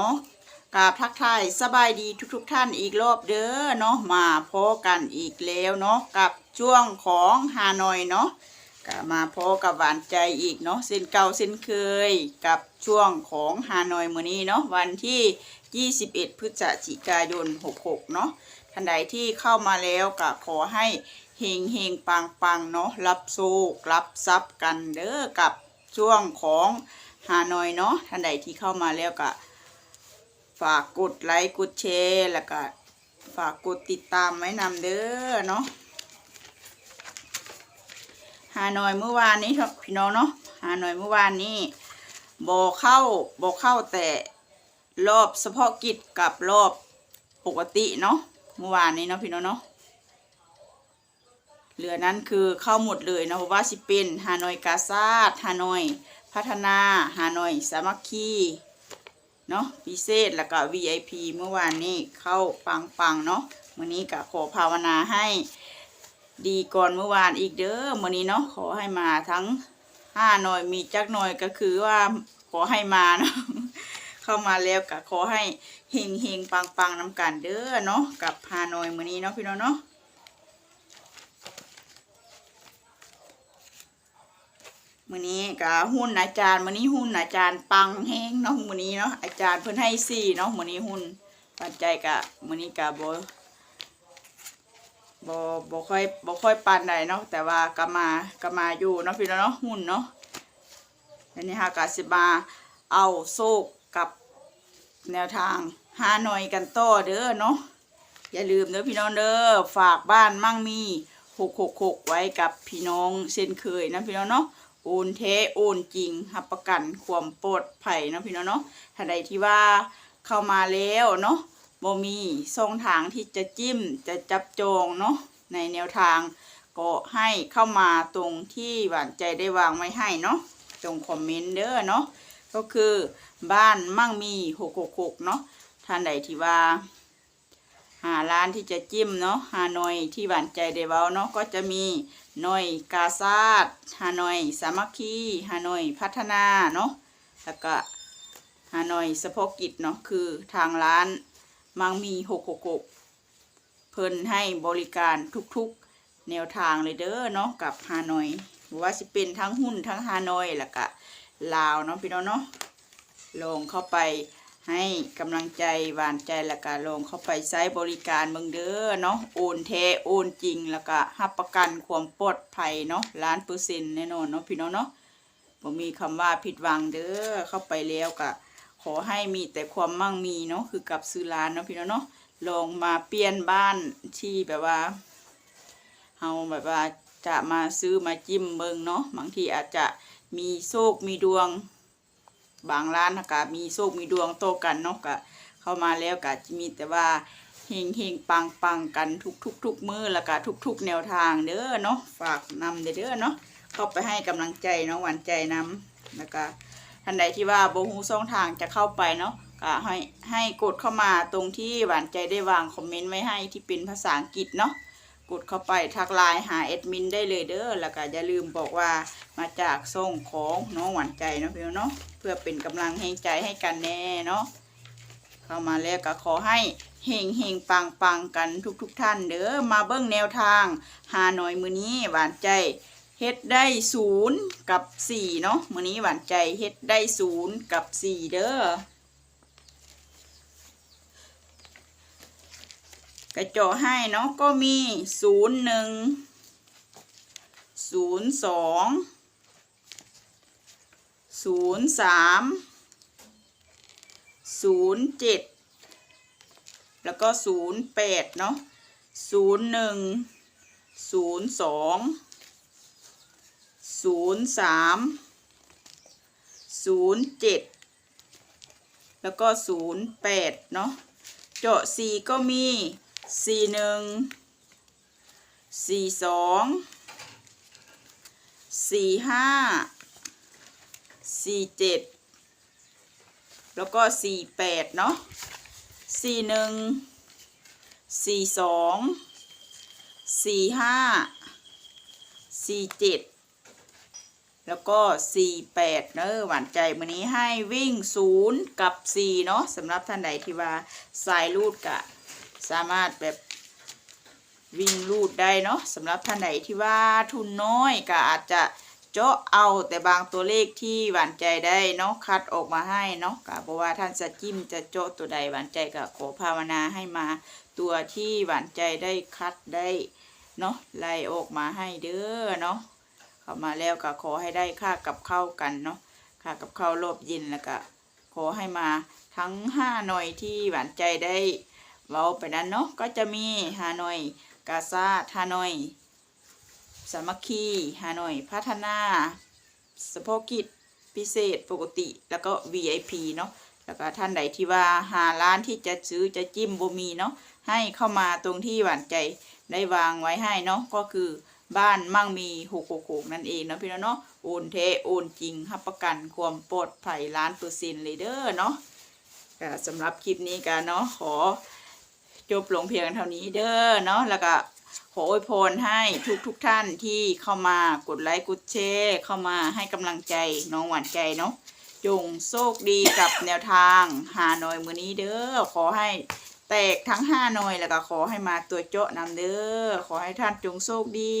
นาะกราบทักทายสบายดีทุกๆทท่านอีกรอบเด้อเนาะมาพบกันอีกแล้วเนาะกับช่วงของฮานอยเนาะก็มาพบกับหวานใจอีกเนาะเส้นเก่าเส้นเคยกับช่วงของฮานอยมื้อนี้เนาะวันที่ 21 พฤศจิกายน 66 เนาะท่านใดที่เข้ามาแล้วก็ขอให้เฮงเฮงปังปังเนาะรับโชครับทรัพย์กันเด้อกับช่วงของฮานอยเนาะท่านใดที่เข้ามาแล้วก็ ฝากกดไลค์กดแชร์แล้วก็ฝากกดติดตามไว้นำเด้อเนาะฮานอยเมื่อวานนี้พี่น้องเนาะฮานอยเมื่อวานนี้บอเข้าบอเข้าแต่รอบเฉพาะกิจกับรอบปกติเนาะเมื่อวานนี้เนาะพี่น้องเนาะเหลือนั้นคือเข้าหมดเลยเนาะเพราะว่าสิเป็นฮานอยกาซาดฮานอย พัฒนาฮานอย สามัคคี เนาะพิเศษแล้วก็ VIP เมื่อวานนี้เข้าปังปังๆเนาะวันนี้ก็ขอภาวนาให้ดีก่อนเมื่อวานอีกเด้อวันนี้เนาะขอให้มาทั้งห้าหน่อยมีจักหน่อยก็คือว่าขอให้มาเนาะเข้ามาแล้วก็ขอให้เฮงเฮงปังปังๆนำกันเด้อเนาะกับฮานอยมื้อนี้เนาะพี่น้องเนาะ มือนี้ก็หุ้นอาจารย์มือนี้หุ้นอาจารย์ปังแฮงเนาะมือนี้เนาะอาจารย์เพิ่นให้สี่เนาะมือนี้หุ้นปัจจัยก็มื้อนี้ก็บ่บ่บ่ค่อยบ่ค่อยปานใดเนาะแต่ว่าก็มาก็มาอยู่เนาะพี่น้องเนาะหุ้นเนาะอันนี้ฮะก็สิมาเอาโซกกับแนวทางหาหน่อยกันต่อเด้อเนาะอย่าลืมเด้อพี่น้องเด้อฝากบ้านมั่งมี666ไว้กับพี่น้องเช่นเคยนะพี่น้องเนาะ โอนเทโอนจริงรับประกันความปลอดภัยเนาะพี่น้องเนาะถ้าใดที่ว่าเข้ามาแล้วเนาะบ่มีช่องทางที่จะจิ้มจะจับจองเนาะในแนวทางก็ให้เข้ามาตรงที่หวานใจได้วางไว้ให้เนาะตรงคอมเมนต์เด้อเนาะก็คือบ้านมั่งมี666เนาะท่านใดที่ว่า หาร้านที่จะจิ้มเนาะฮานอยที่หวานใจได้เว้าเนาะก็จะมีหน่อยกาซาดฮานอย สามัคคีฮานอยพัฒนาเนาะแล้วก็ฮานอยสะโพกกิจเนาะคือทางร้านมังมีหกหกหกเพิ่นให้บริการทุกๆแนวทางเลยเด้อเนาะกับฮานอยว่าสิเป็นทั้งหุ้นทั้งฮานอยแล้วก็ลาวเนาะพี่น้องเนาะลงเข้าไป ให้กำลังใจหวานใจแล้วก็ลงเข้าไปใช้บริการเมืองเด้อเนาะโอนแท้โอนจริงแล้วก็รับประกันความปลอดภัยเนาะล้านเปอร์เซ็นต์แน่นอนเนาะพี่น้องเนาะบ่มีคำว่าผิดหวังเด้อเข้าไปแล้วก็ขอให้มีแต่ความมั่งมีเนาะคือกับซื้อร้านเนาะพี่น้องเนาะลองมาเปลี่ยนบ้านที่แบบว่าเฮาแบบว่าจะมาซื้อมาจิ้มเบิงเนาะบางทีอาจจะมีโชคมีดวง บางร้านนะก็มีโชคมีดวงโตกันเนาะก็เข้ามาแล้วก็จะมีแต่ว่าเฮงเฮงปังปังกันทุกทุกทุกมือแล้วก็ทุกทุกแนวทางเด้อเนาะฝากนำเด้อเนาะเข้าไปให้กำลังใจเนาะหวานใจนำแล้วก็ท่านใดที่ว่าโบฮูช่องทางจะเข้าไปเนาะก็ให้ให้กดเข้ามาตรงที่หวานใจได้วางคอมเมนต์ไว้ให้ที่เป็นภาษาอังกฤษเนาะ กดเข้าไปทักไลน์หาแอดมินได้เลยเด้อแล้วก็อย่าลืมบอกว่ามาจากส่งของน้องหวานใจเนาะพี่น้องเนาะเพื่อเป็นกำลังแห่งใจให้กันแน่เนาะเข้ามาแล้วก็ขอให้เฮงเฮงปังปังกันทุกทุกๆท่านเด้อมาเบิ้งแนวทางหาหน่อยมือนี้หวานใจเฮ็ดได้ศูนย์กับสี่เนาะมือนี้หวานใจเฮ็ดได้ศูนย์กับสี่เด้อ กระจกให้เนาะก็มีศูนย์หนึ่งศูนย์สองศูนย์สามศูนย์เจ็ดแล้วก็ศูนย์แปดเนาะศูนย์หนึ่งศูนย์สองศูนย์สามศูนย์เจ็ดแล้วก็ศูนย์แปดเนาะเจาะสี่ก็มี สี่หนึ่งสี่สองสี่ห้าสี่เจ็ดแล้วก็สี่แปดเนาะสี่หนึ่งสี่สองสี่ห้าสี่เจ็ดแล้วก็48เนอะหวานใจมื้อนี้ให้วิ่ง0กับ4เนาะสำหรับท่านใดที่ว่าสายรูดกะ สามารถแบบวิ่งรูดได้เนาะสำหรับท่านใดที่ว่าทุนน้อยก็อาจจะเจาะเอาแต่บางตัวเลขที่หวานใจได้เนาะคัดออกมาให้เนาะก็บอกว่าท่านจะจิ้มจะเจาะตัวใดหวานใจก็ขอภาวนาให้มาตัวที่หวานใจได้คัดได้เนาะไล่ออกมาให้เด้อเนาะเข้ามาแล้วก็ขอให้ได้ค่ากับเข้ากันเนาะค่ากับเข้ารอบย็นแล้วก็ขอให้มาทั้งห้าหน่อยที่หวานใจได้ เว้าไปนั้นเนาะก็จะมีฮานอย กาซาฮานอย สามัคคีฮานอย พัฒนาสพกิจพิเศษปกติแล้วก็ VIP เนาะแล้วก็ท่านใดที่ว่าหาร้านที่จะซื้อจะจิ้มบ่มีเนาะให้เข้ามาตรงที่หวานใจได้วางไว้ให้เนาะก็คือบ้านมั่งมีหกหกหกนั่นเองเนาะพี่น้องเนาะโอนเทโอนจริงรับประกันความปลอดภัยล้านเปอร์เซ็นต์เลยเด้อเนาะสำหรับคลิปนี้กันเนาะขอ จบลงเพียงเท่านี้เด้อเนาะแล้วก็ขออวยพรให้ทุกทุกท่านที่เข้ามากดไลค์กดแชร์เข้ามาให้กำลังใจน้องหวานใจเนาะจงโชคดีกับแนวทางหาหน่อยมือนี้เด้อขอให้แตกทั้งห้าหน่อยแล้วก็ขอให้มาตัวเจาะนำเด้อขอให้ท่านจงโชคดี